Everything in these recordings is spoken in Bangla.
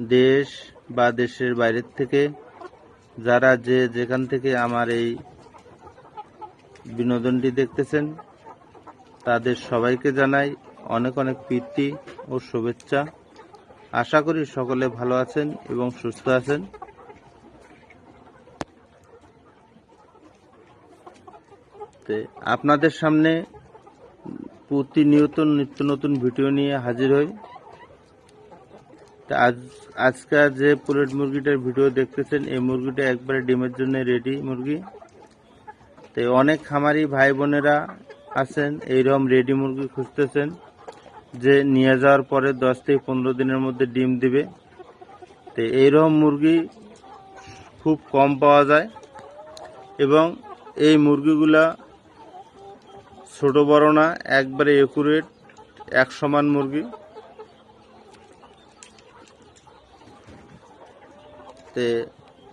দেশ বা দেশের বাইরের থেকে যারা যে যেখান থেকে আমার এই বিনোদনটি দেখতেছেন, তাদের সবাইকে জানাই অনেক অনেক প্রীতি ও শুভেচ্ছা। আশা করি সকলে ভালো আছেন এবং সুস্থ আছেন। আপনাদের সামনে প্রতিনিয়ত নিত্য নতুন ভিডিও নিয়ে হাজির হই। আজ আজকাল যে পোলেট মুরগিটার ভিডিও দেখতেছেন, এই মুরগিটা একবারে ডিমের জন্য রেডি মুরগি। তো অনেক খামারি ভাই বোনেরা আছেন, এইরকম রেডি মুরগি খুঁজতেছেন, যে নিয়ে যাওয়ার পরে দশ থেকে পনেরো দিনের মধ্যে ডিম দিবে। তো এইরকম মুরগি খুব কম পাওয়া যায় এবং এই মুরগিগুলা ছোট বড় না, একবারে একুরেট এক সমান মুরগি। তে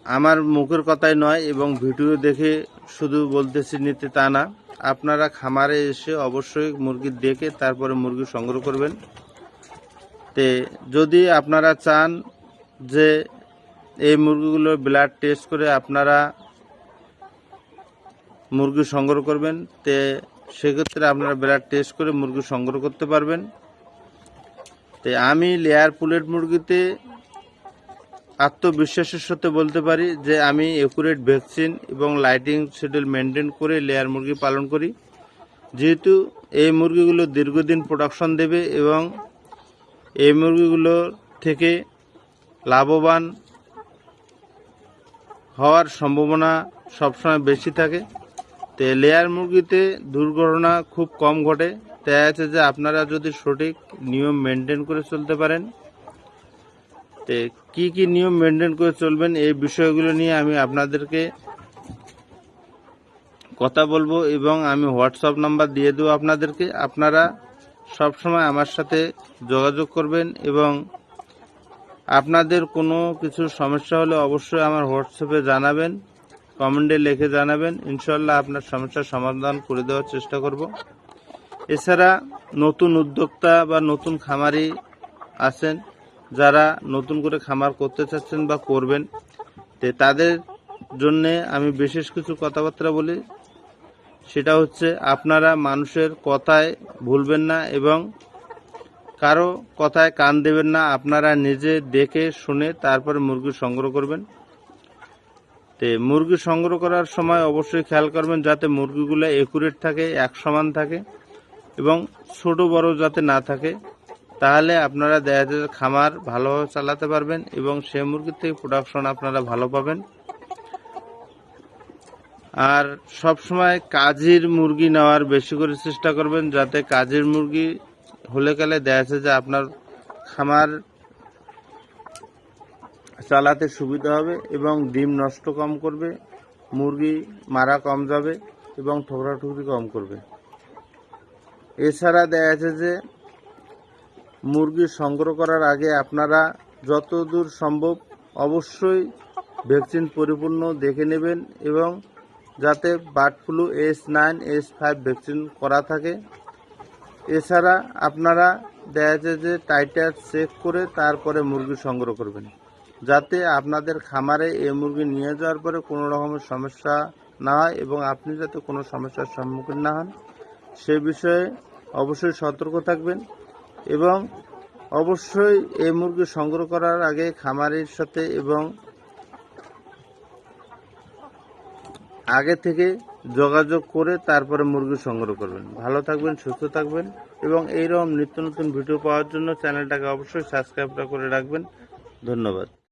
আমার মুখের কথাই নয় এবং ভিডিও দেখে শুধু বলতেছি নিতে তা না। আপনারা খামারে এসে অবশ্যই মুরগি দেখে তারপরে মুরগি সংগ্রহ করবেন। তে যদি আপনারা চান যে এই মুরগিগুলো ব্লাড টেস্ট করে আপনারা মুরগি সংগ্রহ করবেন, তে সেক্ষেত্রে আপনারা ব্লাড টেস্ট করে মুরগি সংগ্রহ করতে পারবেন। তে আমি লেয়ার পুলেট মুরগিতে আত্মবিশ্বাসের সাথে বলতে পারি যে আমি একুরেট ভ্যাকসিন এবং লাইটিং শিডিউল মেনটেন করে লেয়ার মুরগি পালন করি। যেহেতু এই মুরগিগুলো দীর্ঘদিন প্রোডাকশন দেবে এবং এই মুরগিগুলো থেকে লাভবান হওয়ার সম্ভাবনা সবসময় বেশি থাকে। তো লেয়ার মুরগিতে দুর্ঘটনা খুব কম ঘটে। তাই আছে যে আপনারা যদি সঠিক নিয়ম মেনটেন করে চলতে পারেন তে কি কি নিয়ম মেনটেন করে চলবেন এই বিষয়গুলো নিয়ে আমি আপনাদেরকে কথা বলব এবং আমি হোয়াটসঅ্যাপ নাম্বার দিয়ে দেবো আপনাদেরকে। আপনারা সব সময় আমার সাথে যোগাযোগ করবেন এবং আপনাদের কোনো কিছু সমস্যা হলে অবশ্যই আমার হোয়াটসঅ্যাপে জানাবেন কমেন্টে লিখে জানাবেন। ইনশাল্লাহ আপনার সমস্যার সমাধান করে দেওয়ার চেষ্টা করব। এছাড়া নতুন উদ্যোক্তা বা নতুন খামারি আছেন যারা নতুন করে খামার করতে চাচ্ছেন বা করবেন, তে তাদের জন্যে আমি বিশেষ কিছু কথাবার্তা বলি। সেটা হচ্ছে, আপনারা মানুষের কথায় ভুলবেন না এবং কারও কথায় কান দেবেন না, আপনারা নিজে দেখে শুনে তারপরে মুরগি সংগ্রহ করবেন। তে মুরগি সংগ্রহ করার সময় অবশ্যই খেয়াল করবেন যাতে মুরগিগুলো একুরেট থাকে এক সমান থাকে এবং ছোট বড় যাতে না থাকে। তাহলে আপনারা দেখা যায় খামার ভালোভাবে চালাতে পারবেন এবং সে মুরগির থেকে প্রোডাকশন আপনারা ভালো পাবেন। আর সব সময় কাজের মুরগি নেওয়ার বেশি করে চেষ্টা করবেন যাতে কাজের মুরগি হলে গেলে দেখা যাচ্ছে যে আপনার খামার চালাতে সুবিধা হবে এবং ডিম নষ্ট কম করবে, মুরগি মারা কম যাবে এবং ঠোকরা ঠুকরি কম করবে। এছাড়া দেখা যাচ্ছে যে মুরগি সংগ্রহ করার আগে আপনারা যতদূর সম্ভব অবশ্যই ভ্যাকসিন পরিপূর্ণ দেখে নেবেন এবং যাতে bird flu S nine, S five vaccine করা থাকে। এছাড়া আপনারা দেখা যায় যে টাইটার চেক করে তারপরে মুরগি সংগ্রহ করবেন, যাতে আপনাদের খামারে এই মুরগি নিয়ে যাওয়ার পরে কোনো রকমের সমস্যা না হয় এবং আপনি যাতে কোনো সমস্যার সম্মুখীন না হন। সে বিষয়ে অবশ্যই সতর্ক থাকবেন। এবং অবশ্যই এই মুরগি সংগ্রহ করার আগে খামারের সাথে এবং আগে থেকে যোগাযোগ করে তারপরে মুরগি সংগ্রহ করবেন। ভালো থাকবেন, সুস্থ থাকবেন এবং এইরকম নিত্য নতুন ভিডিও পাওয়ার জন্য চ্যানেলটাকে অবশ্যই সাবস্ক্রাইবটা করে রাখবেন। ধন্যবাদ।